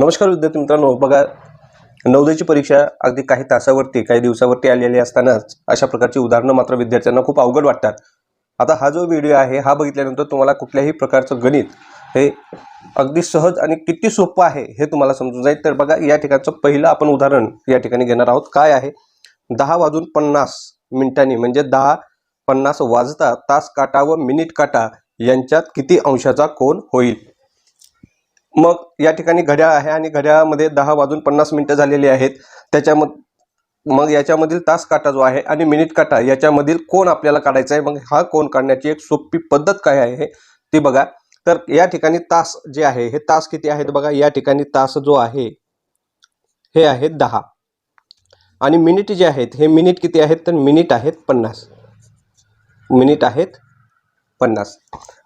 नमस्कार विद्यार्थी मित्रांनो बघा नवोदयची परीक्षा अगदी काही तासावरती काही दिवसावरती आलेली असतानाच अशा प्रकारची उदाहरणं मात्र विद्यार्थ्यांना खूप अवघड वाटतात. आता हा जो व्हिडिओ आहे हा बघितल्यानंतर तुम्हाला कुठल्याही प्रकारचं गणित हे अगदी सहज आणि किती सोपं आहे हे तुम्हाला समजून जाईल. तर बघा या ठिकाणचं पहिलं आपण उदाहरण या ठिकाणी घेणार आहोत. काय आहे? दहा वाजून पन्नास मिनिटांनी म्हणजे दहा पन्नास वाजता तास काटा व मिनिट काटा यांच्यात किती अंशाचा कोण होईल? मग या ठिकाणी घड्याळ आहे आणि घड्याळामध्ये दहा वाजून पन्नास मिनिटं झालेली आहेत. त्याच्याम मग याच्यामधील तास काटा जो आहे आणि मिनिट काटा याच्यामधील कोण आपल्याला काढायचा आहे? मग हा कोण काढण्याची एक सोपी पद्धत काय आहे ती बघा. तर या ठिकाणी तास जे आहे हे तास किती आहेत बघा? या ठिकाणी तास जो आहे हे आहेत दहा. आणि मिनिट जे आहेत हे मिनिट किती आहेत? तर मिनिट आहेत पन्नास. मिनिट आहेत पन्नास.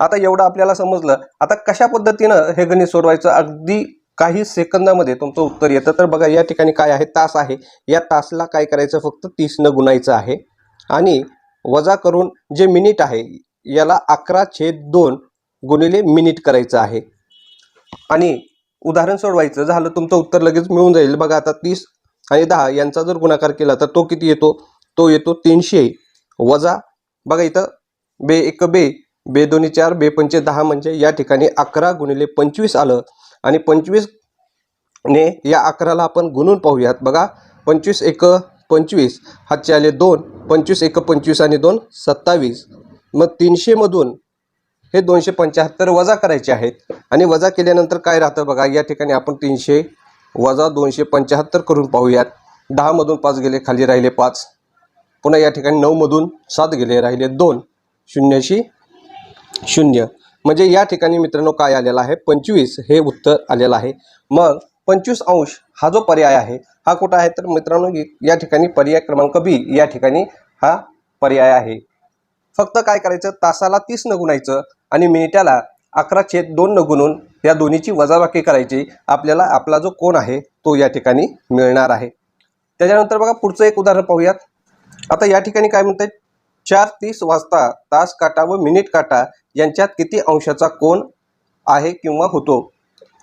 आता एवढं आपल्याला समजलं आता कशा पद्धतीनं हे गणित सोडवायचं? अगदी काही सेकंदामध्ये तुमचं उत्तर येतं. तर बघा या ठिकाणी काय आहे? तास आहे. या तासला काय करायचं? फक्त तीसनं गुणायचं आहे. आणि वजा करून जे मिनिट आहे याला अकरा छेद दोन गुणिले मिनिट करायचं आहे. आणि उदाहरण सोडवायचं झालं तुमचं उत्तर लगेच मिळून जाईल. बघा आता तीस आणि दहा यांचा जर गुणाकार केला तर तो किती येतो? तो येतो तीनशे. वजा बघा इथं बे एक बे बे दोन्ही चार बे पंचे दहा म्हणजे या ठिकाणी अकरा गुणिले पंचवीस आलं. आणि पंचवीस ने या अकराला आपण गुणून पाहूयात. बघा पंचवीस एक पंचवीस हातचे आले दोन पंचवीस एक पंचवीस आणि दोन सत्तावीस. मग तीनशेमधून हे दोनशे पंच्याहत्तर वजा करायचे आहेत. आणि वजा केल्यानंतर काय राहतं बघा या ठिकाणी आपण तीनशे वजा दोनशे पंच्याहत्तर करून पाहूयात. दहामधून पाच गेले खाली राहिले पाच. पुन्हा या ठिकाणी नऊमधून सात गेले राहिले दोन. शून्यशी शून्य. म्हणजे या ठिकाणी मित्रांनो काय आलेलं आहे? पंचवीस हे उत्तर आलेलं आहे. मग पंचवीस अंश हा जो पर्याय आहे हा कुठं आहे? तर मित्रांनो या ठिकाणी पर्याय क्रमांक बी या ठिकाणी हा पर्याय आहे. फक्त काय करायचं? तासाला तीस न गुणायचं आणि मिनिटाला अकरा छेद दोन न गुणून या दोन्हीची वजाबाकी करायची. आपल्याला आपला जो कोण आहे तो या ठिकाणी मिळणार आहे. त्याच्यानंतर बघा पुढचं एक उदाहरण पाहूयात. आता या ठिकाणी काय म्हणतात चार तीस वाजता तास काटा व मिनिट काटा यांच्यात किती अंशाचा कोण आहे किंवा होतो?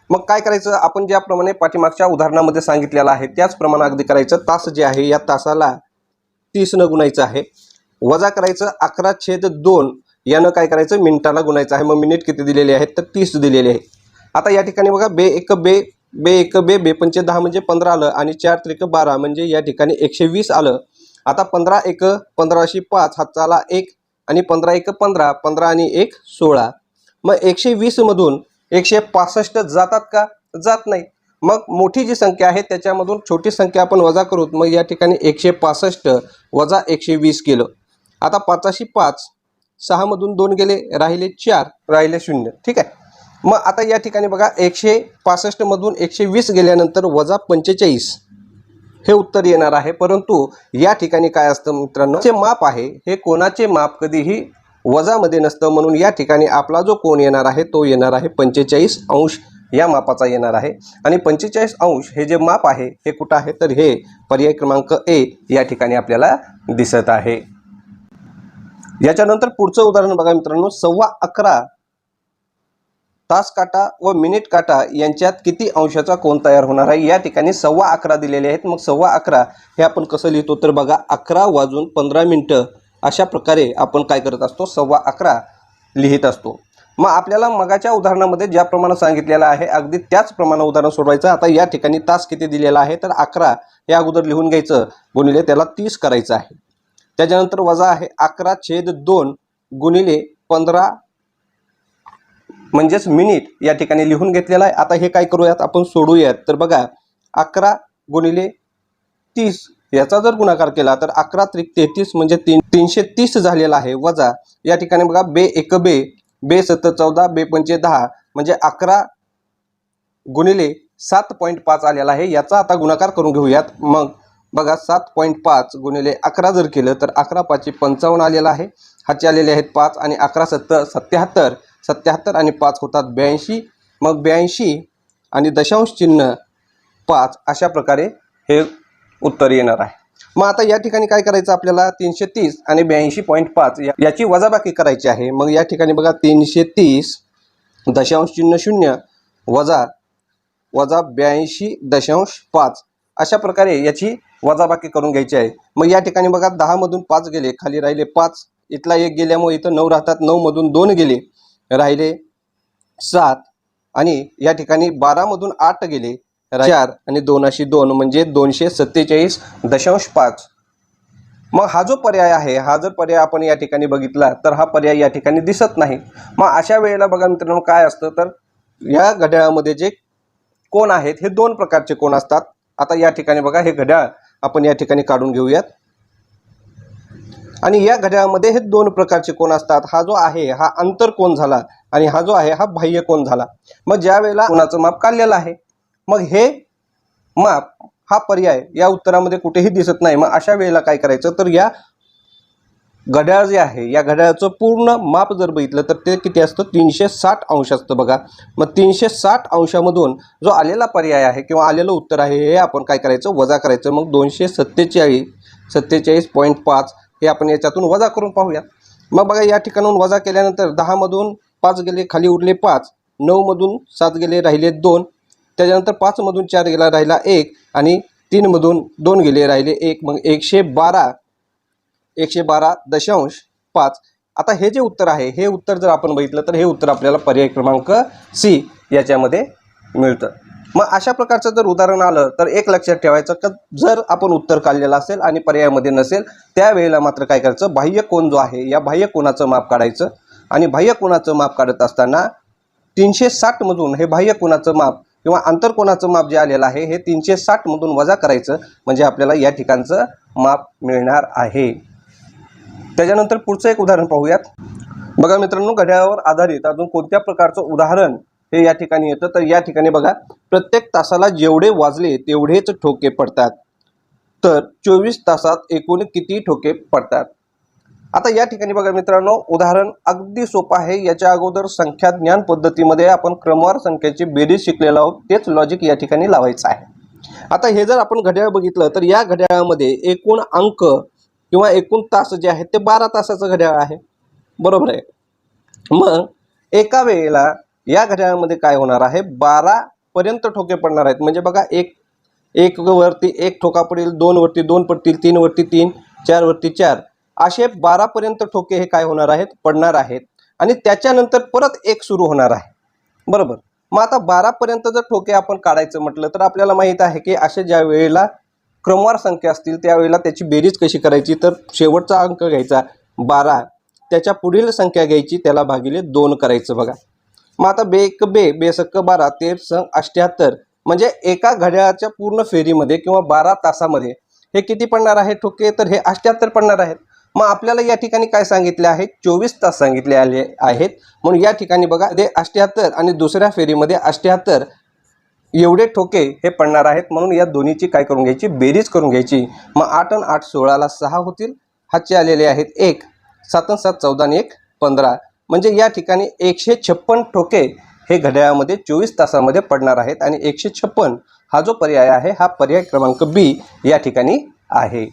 मग काय करायचं? आपण ज्याप्रमाणे पाठीमागच्या उदाहरणामध्ये सांगितलेलं आहे त्याचप्रमाणे अगदी करायचं तास जे आहे या तासाला तीस न गुणायचं आहे. वजा करायचं अकरा छेद दोन यानं काय करायचं? मिनिटाला गुणायचं आहे. मग मिनिट किती दिलेले आहेत? तर तीस दिलेले आहे. आता या ठिकाणी बघा बे एक बे बे एक बे बे पंचे दहा म्हणजे पंधरा आलं आणि चार त्रिक बारा म्हणजे या ठिकाणी एकशे वीस आलं. आता पंधरा एक पंधराशे पाच हातचाला एक आणि पंधरा एक पंधरा पंधरा आणि एक सोळा. मग एकशे वीसमधून एकशे पासष्ट जातात का? जात नाही. मग मोठी जी संख्या आहे त्याच्यामधून छोटी संख्या आपण वजा करू. मग या ठिकाणी एकशे पासष्ट वजा एकशे वीस केलं. आता पाचाशी पाच सहामधून दोन गेले राहिले चार राहिले शून्य. ठीक आहे? मग आता या ठिकाणी बघा एकशे पासष्टमधून एकशे वीस गेल्यानंतर वजा पंचेचाळीस. हे उत्तर येणार आहे. परंतु या ठिकाणी काय असतं मित्रांनो? जे माप आहे हे कोणाचे माप कधीही वजामध्ये नसतं. म्हणून या ठिकाणी आपला जो कोण येणार आहे तो येणार आहे पंचेचाळीस अंश. या मापाचा येणार आहे. आणि पंचेचाळीस अंश हे जे माप आहे हे कुठं आहे? तर हे पर्याय क्रमांक ए या ठिकाणी आपल्याला दिसत आहे. याच्यानंतर पुढचं उदाहरण बघा मित्रांनो. सव्वा अकरा तास काटा व मिनिट काटा यांच्यात किती अंशाचा कोण तयार होणार आहे? या ठिकाणी सव्वा अकरा दिलेले आहेत. मग सव्वा अकरा हे आपण कसं लिहितो? तर बघा अकरा वाजून पंधरा मिनटं अशा प्रकारे आपण काय करत असतो? सव्वा अकरा लिहित असतो. मग आपल्याला मगाच्या उदाहरणामध्ये ज्या ज्याप्रमाणे सांगितलेलं आहे अगदी त्याच त्याचप्रमाणे उदाहरण सोडवायचं आता या ठिकाणी तास किती दिलेला आहे? तर अकरा हे अगोदर लिहून घ्यायचं. गुणिले त्याला तीस करायचं आहे. त्याच्यानंतर वजा आहे अकरा छेद दोन गुणिले पंधरा म्हणजेच मिनिट या ठिकाणी लिहून घेतलेला आहे. आता हे काय करूयात? आपण सोडूयात. तर बघा अकरा गुणिले तीस याचा जर गुणाकार केला तर अकरा त्रिक तेहतीस म्हणजे तीन तीनशे तीस झालेला आहे. वजा या ठिकाणी बघा बे एक बे बे सत्त चौदा बे पंचे दहा म्हणजे अकरा गुणिले सात पॉईंट पाच आलेला आहे. याचा आता गुणाकार करून घेऊयात. मग बघा सात पॉईंट पाच गुणिले अकरा जर केलं तर अकरा पाचशे पंचावन्न आलेला आहे. हाचे आलेले आहेत पाच आणि अकरा सत्तर सत्याहत्तर. सत्याहत्तर आणि पाच होतात ब्याऐंशी. मग ब्याऐंशी आणि दशांश चिन्ह पाच अशा प्रकारे हे उत्तर येणार आहे. मग आता या ठिकाणी काय करायचं आपल्याला? तीनशे तीस आणि ब्याऐंशी पॉईंट पाच. या- याची वजाबाकी करायची आहे. मग या ठिकाणी बघा तीनशे तीस दशांश चिन्ह शून्य वजा वजा ब्याऐंशी दशांश पाच. अशा प्रकारे याची वजाबाकी करून घ्यायची आहे. मग या ठिकाणी बघा दहामधून पाच गेले. खाली राहिले पाच. इथला एक गेल्यामुळे इथं नऊ राहतात. नऊमधून दोन गेले. राहिले. सात आणि या ठिकाणी बारामधून आठ गेले. चार आणि दोन अशी दोन म्हणजे दोनशे सत्तेचाळीस दशांश पाच. मग हा जो पर्याय आहे हा जर पर्याय आपण या ठिकाणी बघितला तर हा पर्याय या ठिकाणी दिसत नाही. मग अशा वेळेला बघा मित्रांनो काय असतं? तर या घड्याळामध्ये जे कोण आहेत हे दोन प्रकारचे कोण असतात. आता या ठिकाणी बघा हे घड्याळ आपण या ठिकाणी काढून घेऊयात. आणि या घड्याळामध्ये हे दोन प्रकारचे कोण असतात? हा जो आहे हा अंतर कोण झाला? आणि हा जो आहे हा बाह्य कोण झाला? मग ज्या वेळेला कोणाचं माप काढलेलं आहे मग हे माप हा पर्याय या उत्तरामध्ये कुठेही दिसत नाही. मग अशा वेळेला काय करायचं? तर या घड्याळ जे आहे या घड्याळाचं पूर्ण माप जर बघितलं तर ते किती असतं? तीनशे साठ अंश असतं बघा. मग तीनशे साठ अंशामधून जो आलेला पर्याय आहे किंवा आलेलं उत्तर आहे हे आपण काय करायचं? वजा करायचं. मग दोनशे सत्तेचाळीस सत्तेचाळीस पॉईंट पाच हे आपण याच्यातून वजा करून पाहूया. मग बघा या ठिकाणून वजा केल्यानंतर दहामधून पाच गेले खाली उरले पाच. नऊमधून सात गेले राहिले दोन. त्याच्यानंतर पाचमधून चार गेला राहिला एक. आणि तीनमधून दोन गेले राहिले एक. मग एकशे बारा एकशे बारा दशांश पाच. आता हे जे उत्तर आहे हे उत्तर जर आपण बघितलं तर हे उत्तर आपल्याला पर्याय क्रमांक सी याच्यामध्ये मिळतं. मग अशा प्रकारचं जर उदाहरण आलं तर एक लक्षात ठेवायचं का जर आपण उत्तर काढलेलं असेल आणि पर्यायामध्ये नसेल त्यावेळेला मात्र काय करायचं बाह्य कोण जो आहे या बाह्य कोणाचं माप काढायचं. आणि बाह्य कोणाचं माप काढत असताना तीनशे साठमधून हे बाह्य कोणाचं माप किंवा आंतरकोणाचं माप जे आलेलं आहे हे तीनशे साठमधून वजा करायचं म्हणजे आपल्याला या ठिकाणचं माप मिळणार आहे. त्याच्यानंतर पुढचं एक उदाहरण पाहूयात. बघा मित्रांनो घड्याळावर आधारित अजून कोणत्या प्रकारचं उदाहरण हे या ठिकाणी येतं. तर या ठिकाणी बघा प्रत्येक तासाला जेवढे वाजले तेवढेच ठोके पडतात. तर चोवीस तासात एकूण किती ठोके पडतात? आता या ठिकाणी बघा मित्रांनो उदाहरण अगदी सोपं आहे. याच्या अगोदर संख्या ज्ञान पद्धतीमध्ये आपण क्रमवार संख्येची बेरीज शिकलेलो आहोत. तेच लॉजिक या ठिकाणी लावायचं आहे. आता हे जर आपण घड्याळ बघितलं तर या घड्याळामध्ये एकूण अंक किंवा एकूण तास जे आहेत ते बारा तासाचं घड्याळ आहे. बरोबर आहे? मग एका वेळेला या घड्याळामध्ये काय होणार आहे? बारा पर्यंत ठोके पडणार आहेत. म्हणजे बघा एक एक वरती एक ठोका पडेल दोन वरती दोन पडतील तीन वरती तीन चार वरती चार. असे बारापर्यंत ठोके हे काय होणार आहेत? पडणार आहेत. आणि त्याच्यानंतर परत एक सुरू होणार आहे. बरोबर? मग आता बारापर्यंत जर ठोके आपण काढायचं म्हटलं तर आपल्याला माहीत आहे की असे ज्या वेळेला क्रमवार संख्या असतील त्यावेळेला त्याची बेरीज कशी करायची? तर शेवटचा अंक घ्यायचा बारा. त्याच्या पुढील संख्या घ्यायची त्याला भागिले दोन करायचं बघा. मग आता बे एक बे बेसक्क बारा तेर संग अष्ट्याहत्तर म्हणजे एका घड्याळाच्या पूर्ण फेरीमध्ये किंवा बारा तासामध्ये हे किती पडणार आहे ठोके? तर हे अष्ट्याहत्तर पडणार आहेत. मग आपल्याला या ठिकाणी काय सांगितले आहे? चोवीस तास सांगितले आले आहेत. म्हणून या ठिकाणी बघा ते अष्ट्याहत्तर आणि दुसऱ्या फेरीमध्ये अष्ट्याहत्तर एवढे ठोके हे पडणार आहेत. म्हणून या दोन्हीची काय करून घ्यायची? बेरीज करून घ्यायची. मग आठ आणि आठ सोळाला सहा होतील. हातचे आलेले आहेत एक सात आणि सात चौदा आणि एक पंधरा. म्हणजे या ठिकाणी एकशे छप्पन ठोके हे घड्याळामध्ये चोवीस तासामध्ये पडणार आहेत आणि एकशे छप्पन हा जो पर्याय आहे हा पर्याय क्रमांक बी या ठिकाणी आहे.